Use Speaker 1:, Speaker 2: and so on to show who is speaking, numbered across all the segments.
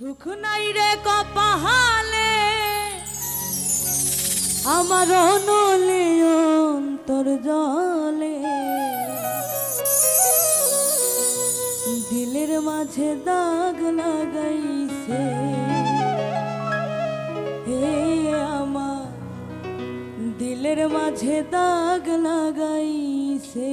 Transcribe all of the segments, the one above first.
Speaker 1: সুখ নাই রে কপালে। আমার অনলে অন্তর জলে। দিলের মাঝে দাগ লাগাইছে। হে আমার, দিলের মাঝে দাগ লাগাইছে।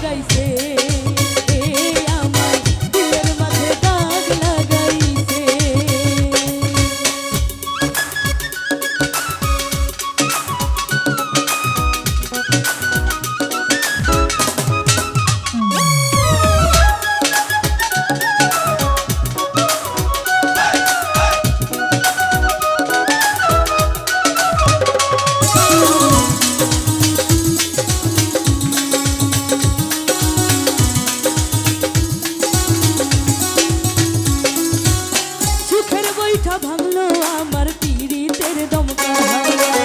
Speaker 1: Chega e মিঠা ভাঙলো আমার পিড়িতের দমকা